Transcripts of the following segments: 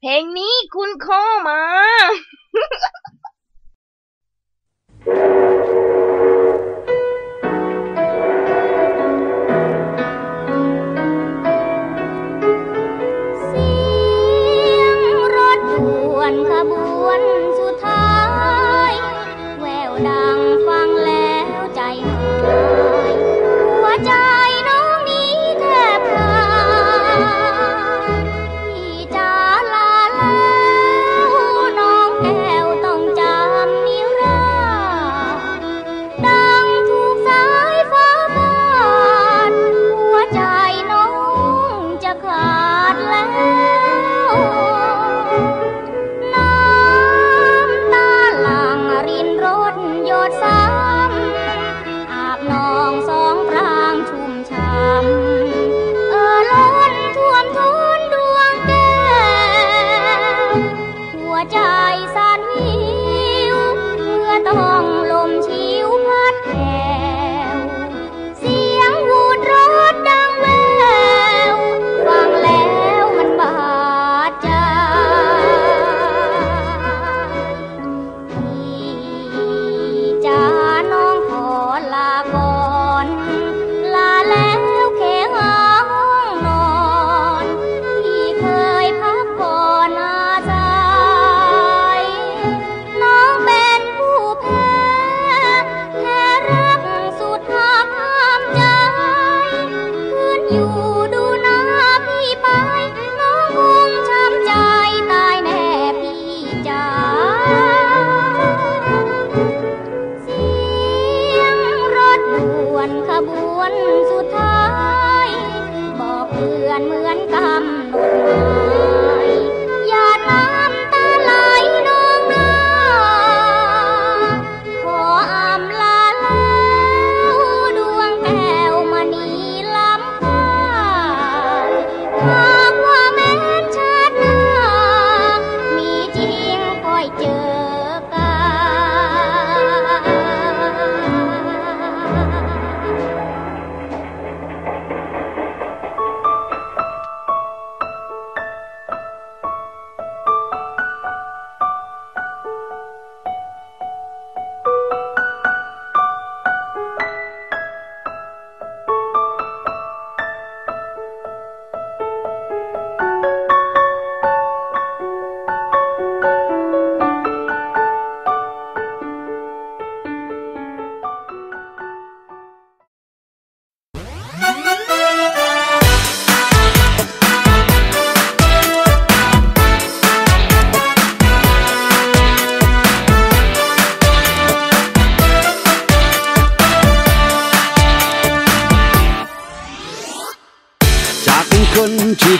เพลงนี้คุณข้อมา เสียงรถด่วนขบวน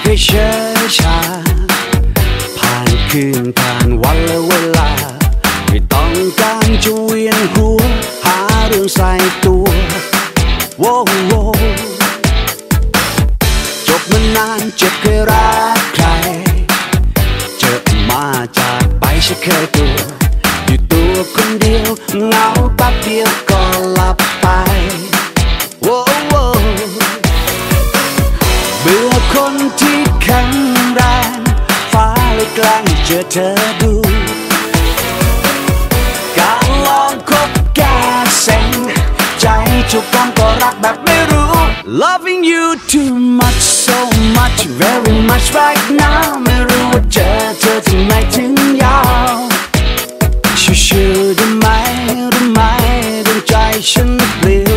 ที่เคยเชื่อชา ผ่านคืนผ่านวันและเวลา ไม่ต้องการจะเวียนหัว หาเรื่องใส่ตัวโว้โวจบมานานเจ็บเคยรักใคร เจอมาจากไปฉันเคยตัว อยู่ตัวคนเดียวเหงาแป๊บเดียวก็หลับไป ก็รักแบบไม่รู้ Loving you too much so much very much right now ไม่รู้ว่าเจอเธอที่ไหนถึงยาวชิวๆได้ไหมได้ไหมดวงใจฉันเปลี่ยน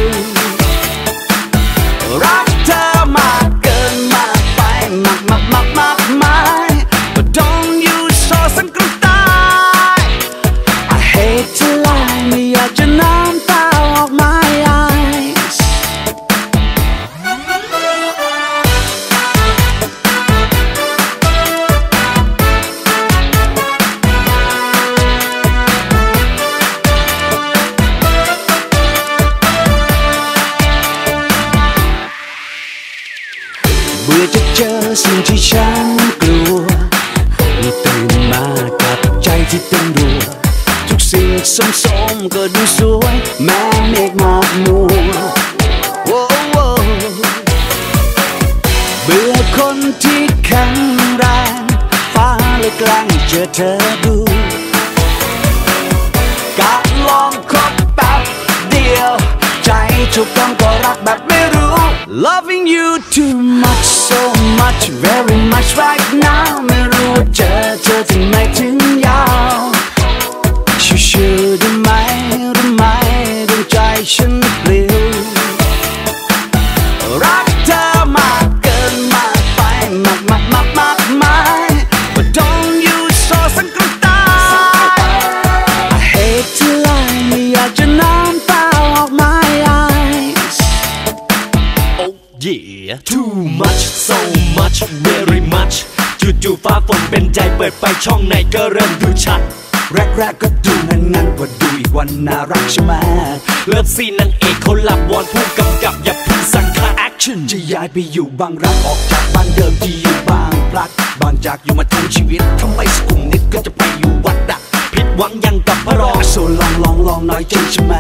เจอสิ่งที่ฉันกลัวตื่นมากับใจที่เต้นรัวทุกสิ่งสมๆก็ดูสวย แม้เมฆหมอกมัวโว้โว้เบื่อคนที่แข็งแรง ฟ้าเลยกลางเจอเธอดูกะลองคบแป๊บเดียว ใจถูกต้องก็รักแบบไม่ Loving you too much so much very much right now ไม่รู้ว่าเจอเธอที่ไหนถึงยาวชิว much so much very much จู่ๆฟ้าฝนเป็นใจเปิดไปช่องไหนก็เริ่มดูชัด แรกๆก็ดูงันงันๆกว่าดูอีกวันน่ารักใช่ไหมเลิฟซีนนางเอกเขาหลับวอนผู้กำกับอย่าพึ่งสั่งค่าแอคชั่นจะย้ายไปอยู่บางรักออกจากบ้านเดิมที่อยู่บางพลัด บางจากอยู่มาทั้งชีวิตทำไมสกุมนิดก็จะไปอยู่วัดอะผิดหวังยังกับพระรองโซลองลองลองน้อยใจใช่ไหม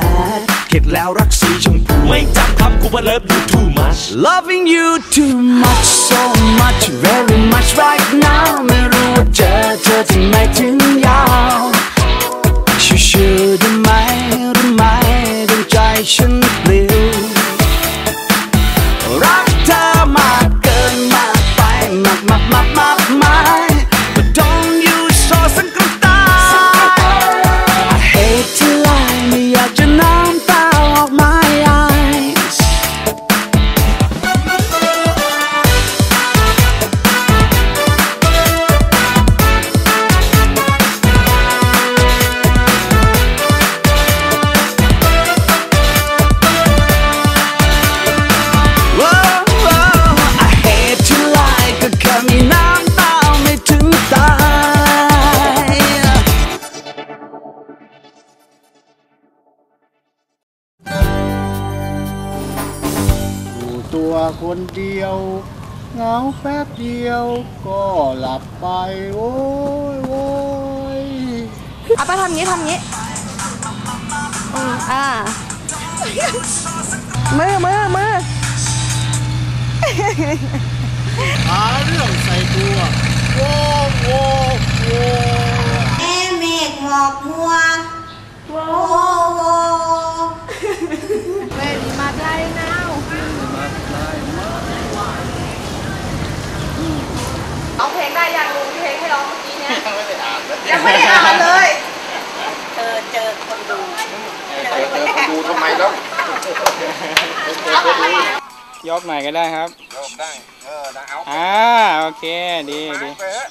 เข็ดแล้วรักสีชม ไม่จำคำกูว่าเลิฟ you too much Loving you too much so คนเดียวเหงาแป๊บเดียวก็หลับไปโอ้ยโอ้ยเอาไปทำงี้ทำงี้อืมอ่ามือมือมือ หาเรื่องใส่ตัวโว้โว้โว้ แม่เมฆหมอกมัวโว้โว เอาเพลงได้ยังลุงเพลงให้ร้องเมื่อกี้เนี้ยยังไม่ได้อ่านยังไม่ได้อ่านเลย เธอเจอคนดู ดูทำไมแล้ว ยกหน่อยก็ได้ครับ ยกได้ เออนะเอาอ่า โอเค ดีดีไปเถอะ